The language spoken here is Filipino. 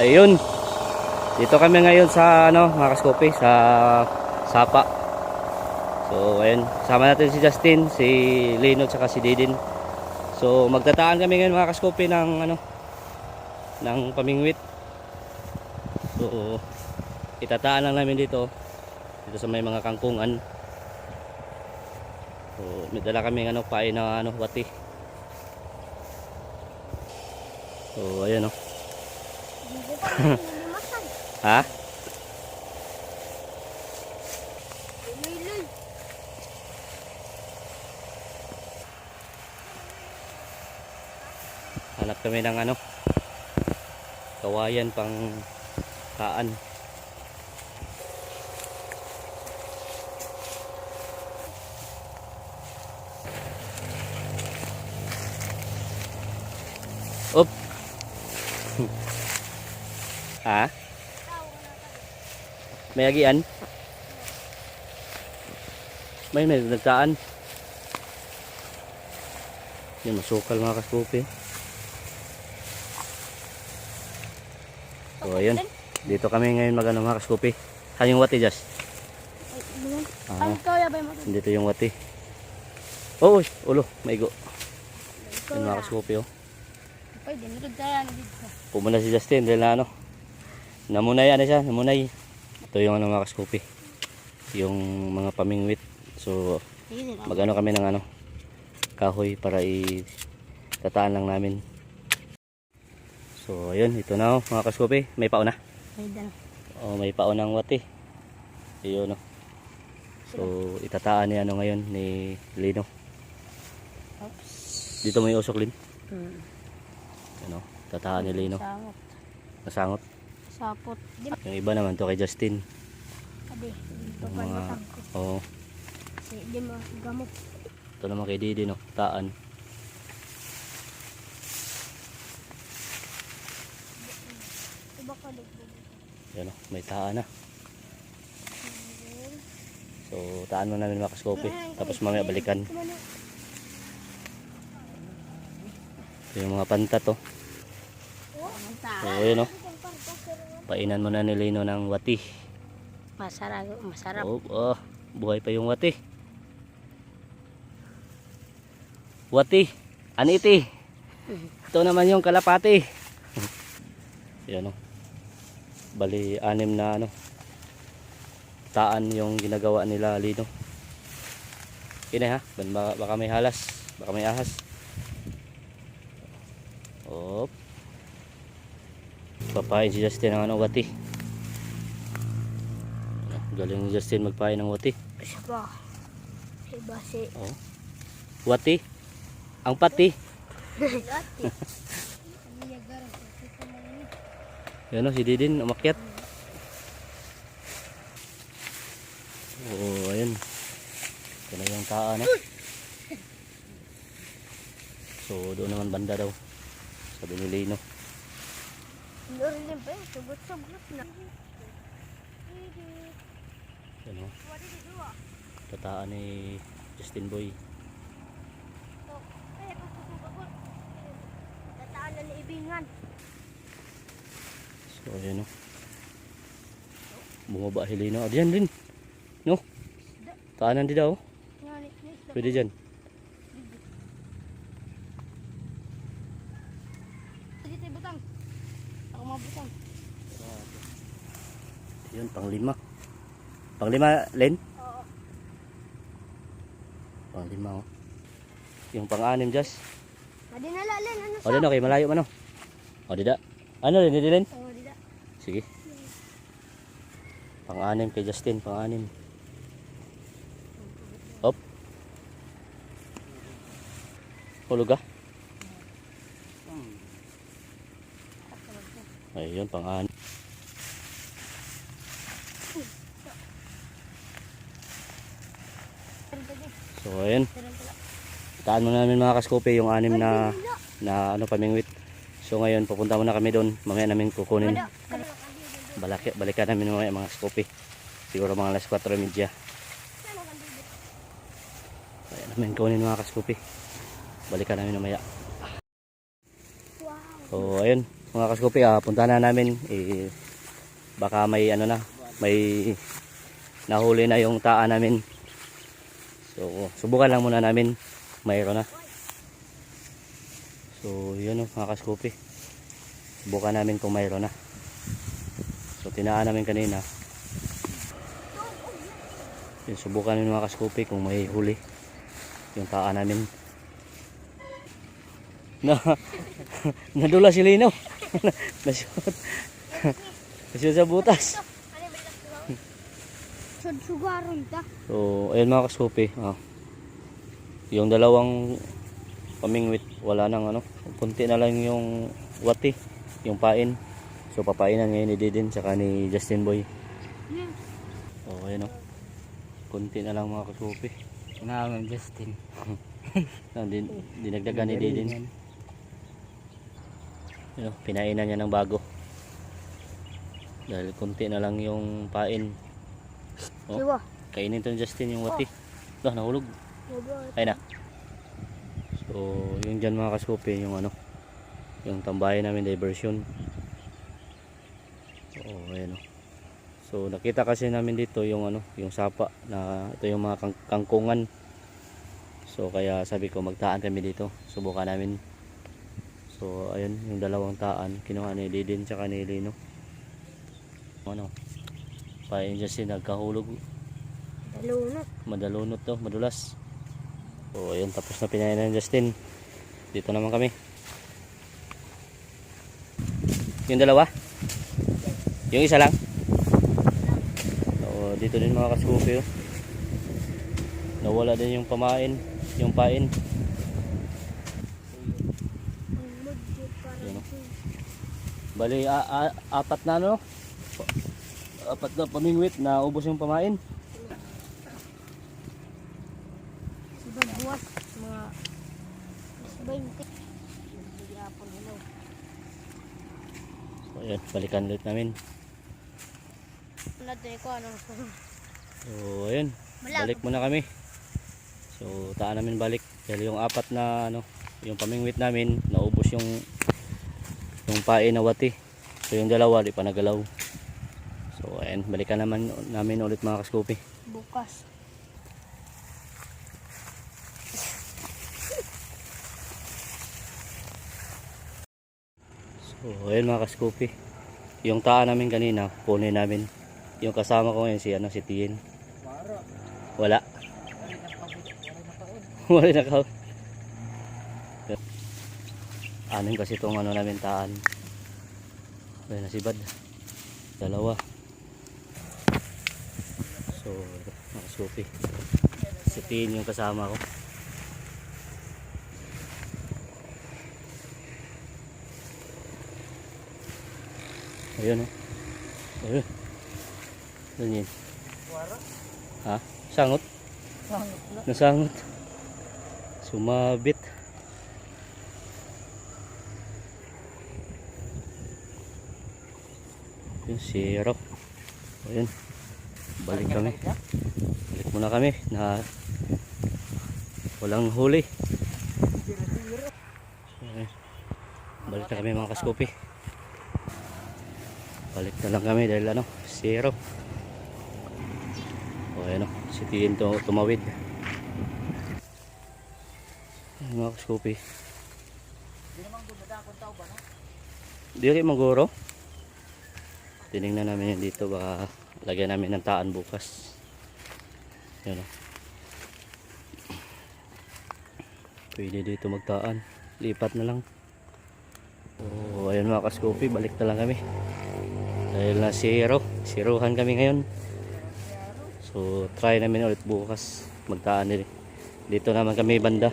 Ayun. Dito kami ngayon sa ano, mga kaskopi, sa Sapa. So, ayun. Sama natin si Justin, si Lino, tsaka si Didin. So, magtataan kami ngayon mga kaskopi ng ano, ng pamingwit. So, itataan lang namin dito. Dito sa may mga kangkungan. So, may dala kami ano, pain na ano, wati. So, ayun oh. Ha? Hanap kami ng ano kawayan pang kaan. Up. Ha? May agian? May may nagtaan. Yan, masukal mga kaskupi. So, ayun. Dito kami ngayon mag ano, mga kaskupi. Saan yung wati? Ay, Ah, dito yung wati. Oh, ulo, maigo. Yan mga kaskupi, oh. Pwede, nurod tayo. Pumuna si Justin dahil na ano. Namunay ano siya, namunay. Ito yung ano mga kaskupi. Yung mga pamingwit. So, magano kami ng ano kahoy para i tataan lang namin. So, ayun, ito na oh, mga kaskupi. May pauna. Pwede na. Oh, may paunang wati. Ayun oh. So, itataan ni ano ngayon ni Lino. Dito may usok lin. Hmm. Ano, tataan ni Lino. Sangot. Nasangot. Sapot. Ba? Yung iba naman to kay Justin. Adi. Dito pa mga oh, Kasi di mo gamot. ito naman kay Didi no, taan. Iba ka dito. Yan oh, may taan na. So, taan mo namin mga kaskope. Tapos mamaya balikan. Ito yung mga panta to. So, ayun oh. Painan mo na ni Lino ng wati. Masarap. Masarap. Oh, oh, buhay pa yung wati. Wati, aniti. Ito naman yung kalapati. Yan oh. Bali, anim na ano. Taan yung ginagawa nila Lino. Kina ha, Ban- baka, baka may halas, baka may ahas. Op. Papain si Justin ng ano, wati. Galing ni Justin magpain ng wati. Isa pa. Iba si. Oh. Wati. Ang pati. Yan o, si Didin umakyat. Oo, ayun. Ito na yung taan no? So, doon naman banda daw. Sabi ni Lino. Din pa yun. Sugot-sugot na. Yan o. Tataan ni Justin Boy. Tataan na ni Ibingan. So, ayun o. Bumaba si Lino. Ah, diyan din. No? Taanan di daw. Ni isda. Pwede dyan. Sige tayo butang. Ako mabutang. Yun, panglima. Panglima, Len? Oo. Panglima oh. Yung pang-anim, Just. Madinala len. Ano O, din okay, malayo man oh. O, dida. Ano rin, hindi rin? Oo, dida. Sige. Pang-anim kay Justin, pang-anim. Op. Hulog ka? Ayun, pang-anim. So, ayun. Taan mo namin mga kaskope yung anim na na ano pamingwit. So ngayon pupunta muna kami doon. Mamaya namin kukunin. Balaki, balikan namin mamaya mga kaskope. Siguro mga alas 4:30. Kaya namin kunin mga kaskope. Balikan namin mamaya. So ayun. mga kaskopi, ah, punta na namin. Eh, baka may ano na, may nahuli na yung taa namin. So, subukan lang muna namin. Mayroon na. So, yun o, mga kaskopi. Subukan namin kung mayroon na. So, tinaan namin kanina. Yun, subukan namin mga kaskopi kung may huli. Yung taa namin. Na, nadula si Lino. Nasyot. Nasyot sa butas. So, ayun mga kaskopi. Ah. Yung dalawang pamingwit, wala nang ano. Punti na lang yung wati, yung pain. So, papainan ngayon ni Didin tsaka ni Justin Boy. So, ayun o. Kunti na lang mga kaskopi. Namin Justin. Ah, din, dinagdagan ni Didin. Yun, o, pinainan niya ng bago. Dahil kunti na lang yung pain. Oh. Kainin to ni Justin yung wati. Dah, nahulog. Ay na. So, yung dyan mga kaskope, yung ano, yung tambayan namin diversion. Oo, ayan o. So, nakita kasi namin dito yung ano, yung sapa na ito yung mga kang- kangkungan. So, kaya sabi ko magtaan kami dito. Subukan namin. So, ayun, yung dalawang taan, kinuha ni Didin tsaka ni Lino. Ano, pain dyan si nagkahulog Dalunot. madalunot to, madulas. So, ayun, tapos na pinain ng Justin. Dito naman kami. Yung dalawa? Yung isa lang? So, dito din mga kasupi. Oh. Nawala din yung pamain, yung pain. Oh. Bali, a- a- apat na ano? Apat na pamingwit na ubos yung pamain. So, ayun, balikan ulit namin. Tayo ko anong So, ayun. Balik muna kami. So, taan namin balik. Dahil yung apat na, ano, yung pamingwit namin, naubos yung yung pain na wati. So, yung dalawa, di pa nagalaw. So, ayun. Balikan naman namin ulit mga kaskupi. bukas. So, ayun mga kaskupi. Yung taan namin kanina, punin namin. Yung kasama ko ngayon, si, ano, si Tien. Wala. Wala na ka. Anim kasi itong ano namin taan. Ayun na si Bad. Dalawa. So, mga supi. Si Tien yung kasama ko. Ayun o. Ayun. Ayun yun. Ha? Sangot? Nasangot. Sumabit. Yun, zero. Ayun. Balik kami. Balik muna kami na walang huli. Ayun. Balik na kami mga kaskopi. Balik na lang kami dahil ano, zero. O ayan o, si Tien tumawid. Ayun mga kaskopi. Di rin maguro. Tinignan namin yan dito baka lagyan namin ng taan bukas. Yan o. Pwede dito magtaan. Lipat na lang. So, ayun mga kaskopi, balik na lang kami. Dahil na zero. Zerohan kami ngayon. So, try namin ulit bukas. Magtaan din. Dito naman kami banda.